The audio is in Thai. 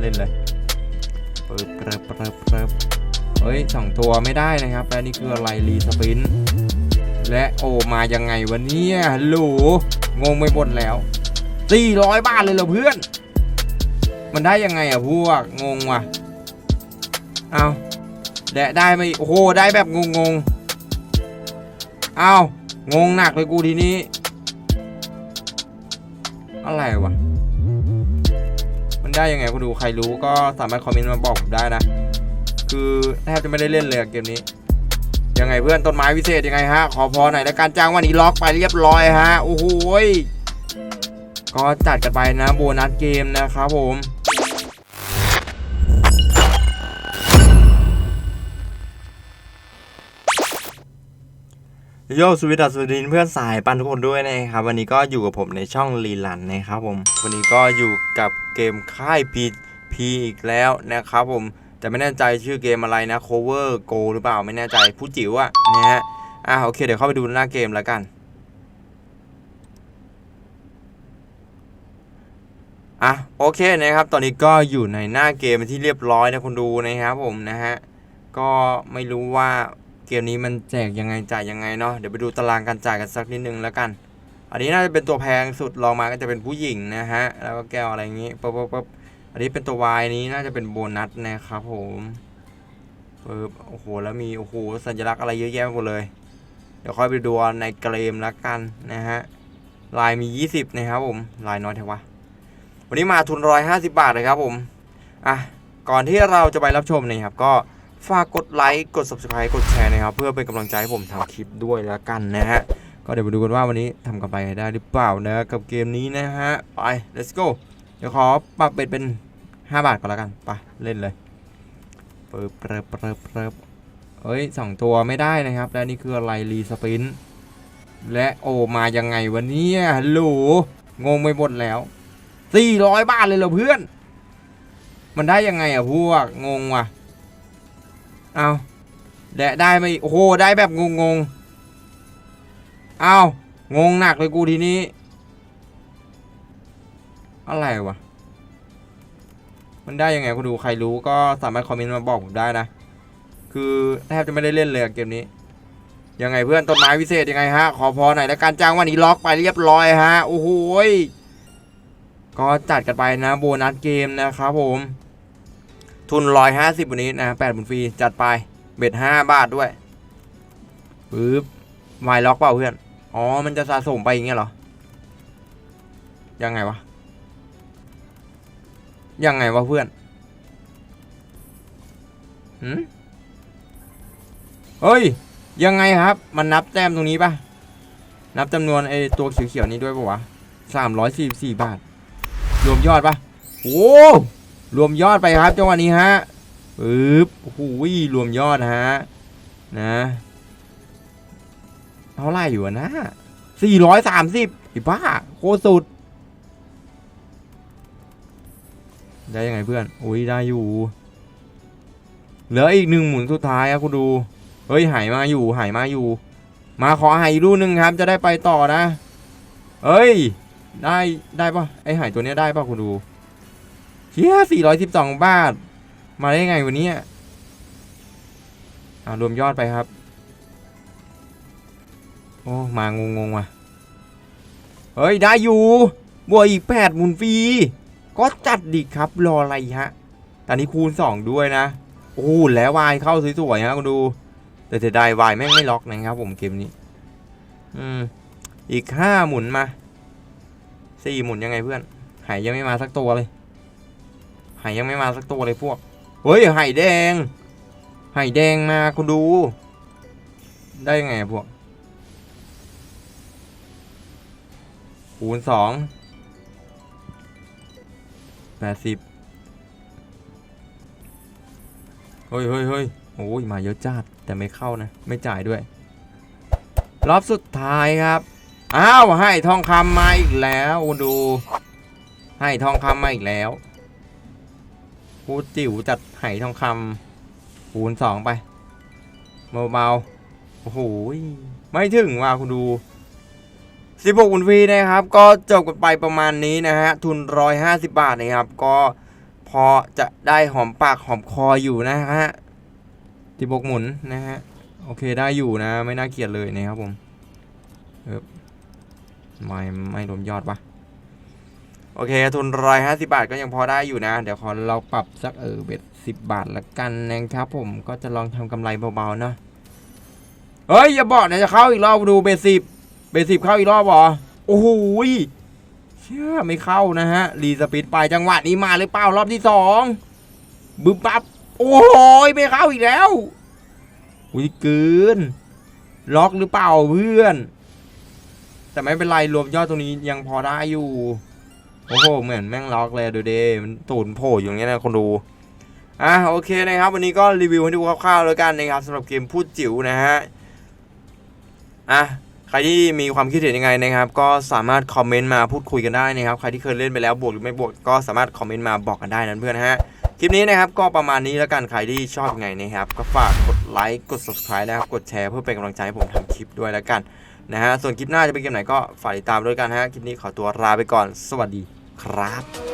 เล่นเลยเปิบเปิบเปิบเปิบเฮ้ยสองตัวไม่ได้นะครับและนี่คืออะไรรีสปิน และโอมายังไงวะเนี่ยฮัลโหลงงไปหมดแล้ว400บาทเลยเหรอเพื่อน มันได้ยังไงอะพวกงงว่ะ เอาแดะได้ไหมโอ้โหได้แบบงงงๆเอางงหนักเลยกูทีนี้ อะไรวะมัน ได้ยังไงคุณดูใครรู้ก็สามารถคอมเมนต์มาบอกผมได้นะ คือแทบจะไม่ได้เล่นเลยเกมนี้ ยังไงเพื่อนต้นไม้วิเศษยังไงฮะ ขอพอหน่อยแล้วการจ้างวันนี้ล็อกไปเรียบร้อยฮะ โอ้โหยก็จัดกันไปนะโบนัสเกมนะครับผม โยสวิตสวัสดีเพื่อนสายปันทุกคนด้วยนะครับ วันนี้ก็อยู่กับผมในช่องรีลันนะครับผม วันนี้ก็อยู่กับเกมค่ายพีพีอีกแล้วนะครับผมแต่ไม่แน่ใจชื่อเกมอะไรนะ cover go หรือเปล่าไม่แน่ใจผู้จิ๋วอะนะฮะอะโอเค เดี๋ยวเข้าไปดูหน้าเกมแล้วกันอะโอเคนะครับ ตอนนี้ก็อยู่ในหน้าเกมที่เรียบร้อยนะคุณดูนะครับผมนะฮะก็ไม่รู้ว่า เกมนี้มันแจกยังไงจ่ายยังไงเนาะเดี๋ยวไปดูตารางการจ่ายกันสักนิดนึงแล้วกัน อันนี้น่าจะเป็นตัวแพงสุดลองมาก็จะเป็นผู้หญิงนะฮะแล้วก็แก้วอะไรอย่างงี้ปุ๊บปุ๊บปุ๊บอันนี้เป็นตัววายนี้น่าจะเป็นโบนัสนะครับผมปึ๊บโอ้โหแล้วมีโอ้โหสัญลักษณ์อะไรเยอะแยะหมดเลย เดี๋ยวค่อยไปดูในเกมแล้วกันนะฮะลายมี 20 นะครับผมลายน้อยเท่าวะวันนี้มาทุน 150 บาทเลยครับผมอะก่อนที่เราจะไปรับชมนะครับก็ ฝากกดไลค์ กด subscribe กดแชร์นะครับ เพื่อเป็นกำลังใจให้ผมทำคลิปด้วยแล้วกันนะฮะ ก็เดี๋ยวมาดูกันว่าวันนี้ทำกันไปได้หรือเปล่านะกับเกมนี้นะฮะ ไป let's go เดี๋ยวขอปรับเป็นเป็น 5 บาทก่อนแล้วกัน ไป เล่นเลยเปิบเปิบเปิบเปิบเฮ้ยสองตัวไม่ได้นะครับ และนี่คืออะไรรีสปิน และโอมายังไงวันนี้ฮัลโหลงงไปหมดแล้วสี่ร้อยบาทเลยเหรอเพื่อน มันได้ยังไงอะพวกงงว่ะ เอาแดะได้ไหมโอ้โหได้แบบงงงๆเอางงหนักเลยกูทีนี้ อะไรวะ มันได้ยังไงคุณดูใครรู้ก็สามารถคอมเมนต์มาบอกผมได้นะ คือแทบจะไม่ได้เล่นเลยเกมนี้ ยังไงเพื่อนต้นไม้วิเศษยังไงฮะ ขอพอหน่อยแล้วการจ้างวันนี้ล็อกไปเรียบร้อยฮะ โอ้โหก็จัดกันไปนะโบนัสเกมนะครับผม ทุน 150 วันนี้นะแปดบุญฟรีจัดไป เบ็ด5บาทด้วยปึ๊บไวล็อกเปล่าเพื่อน อ๋อ มันจะสะสมไปอย่างเงี้ยเหรอ ยังไงวะ ยังไงวะเพื่อนหืมเฮ้ย ยังไงครับ มันนับแต้มตรงนี้ปะนับจำนวนไอ้ตัวเขียวๆนี้ด้วยปะวะสามร้อยสี่สี่บาท รวมยอดปะโอ้ รวมยอดไปครับจังหวะนี้ฮะปึ๊บโอ้โหรวมยอดฮะนะเท่าไร่อยู่อะนะสี่ร้อยสามสิบอีบ้าโคตรสุด ได้ยังไงเพื่อนอุ้ยได้อยู่ เหลืออีกหนึ่งหมุนสุดท้ายครับคุณดู เฮ้ยหายมาอยู่หายมาอยู่ มาขอหายอีกลูกหนึ่งครับ จะได้ไปต่อนะเฮ้ย ได้ได้ปะไอหายตัวเนี้ยได้ปะคุณดู เฮียสี่ร้อยสิบสองบาท มาได้ไงวันนี้อ่ารวมยอดไปครับ โอ้ มางงงๆว่ะ เฮ้ย ได้อยู่ บวกอีกแปดหมุนฟรี ก็จัดดิครับ รออะไรฮะ ตอนนี้คูณสองด้วยนะ โอ้ แล้ววายเข้าสวยๆฮะคุณดู แต่เสียดายวายแม่งไม่ล็อกนะครับผมเกมนี้ อืม อีกห้าหมุนมาสี่หมุนยังไงเพื่อน หายยังไม่มาสักตัวเลย หายยังไม่มาสักตัวเลยพวก เฮ้ยไหายแดง ไหายแดงมาคุณดู ได้ยังไงพวก คูณสองแปดสิบเฮ้ยเฮ้ยเฮ้ยโอ้ยมาเยอะจัดแต่ไม่เข้านะ ไม่จ่ายด้วย รอบสุดท้ายครับ อ้าว ให้ทองคำมาอีกแล้วดู ให้ทองคำมาอีกแล้ว พูดจิ๋วจัดให้ทองคำคูณสองไปเบาๆโอ้โหไม่ถึงว่าคุณดู16คุณฟีนะครับ ก็จบกันไปประมาณนี้นะฮะ ทุน150บาทนะครับ ก็พอจะได้หอมปากหอมคออยู่นะฮะติบกหมุนนะฮะ โอเคได้อยู่นะ ไม่น่าเกลียดเลยนะครับผมเออไม่ไม่รวมยอดปะ โอเคทุนร้อยห้าสิบาทก็ยังพอได้อยู่นะ เดี๋ยวขอเราปรับสักเออเบ็ดสิบบาทละกันนะครับผมก็จะลองทำกำไรเบาๆเนาะเฮ้ย อย่าบอกนะจะเข้าอีกรอบดูเบสสิบเบสสิบเข้าอีกรอบหรอ โอ้โหยเชื่อไม่เข้านะฮะ รีสปีดไปจังหวะนี้มาหรือเปล่ารอบที่สองบึ้มปั๊บโอ้โหยไม่เข้าอีกแล้วอุ้ยเกิน ล็อกหรือเปล่าเพื่อน แต่ไม่เป็นไรรวมยอดตรงนี้ยังพอได้อยู่ โอ้โหเหมือนแม่งล็อกเลยดูเดมันตูนโผล่อยู่อย่างเงี้ยนะคนดูอะโอเคนะครับ วันนี้ก็รีวิวให้ดูคร่าวๆแล้วกันนะครับสำหรับเกมพูดจิ๋วนะฮะอะใครที่มีความคิดเห็นยังไงนะครับ ก็สามารถคอมเมนต์มาพูดคุยกันได้นะครับใครที่เคยเล่นไปแล้วบวกหรือไม่บวกก็สามารถคอมเมนต์มาบอกกันได้นั้นเพื่อนฮะคลิปนี้นะครับก็ประมาณนี้แล้วกันใครที่ชอบยังไงนะครับ ก็ฝากกดไลค์กด subscribe นะครับกดแชร์เพื่อเป็นกำลังใจให้ผมทำคลิปด้วยแล้วกัน นะฮะส่วนคลิปหน้าจะเป็นเกมไหนก็ฝากติดตามด้วยกันฮะคลิปนี้ขอตัวลาไปก่อน สวัสดีครับ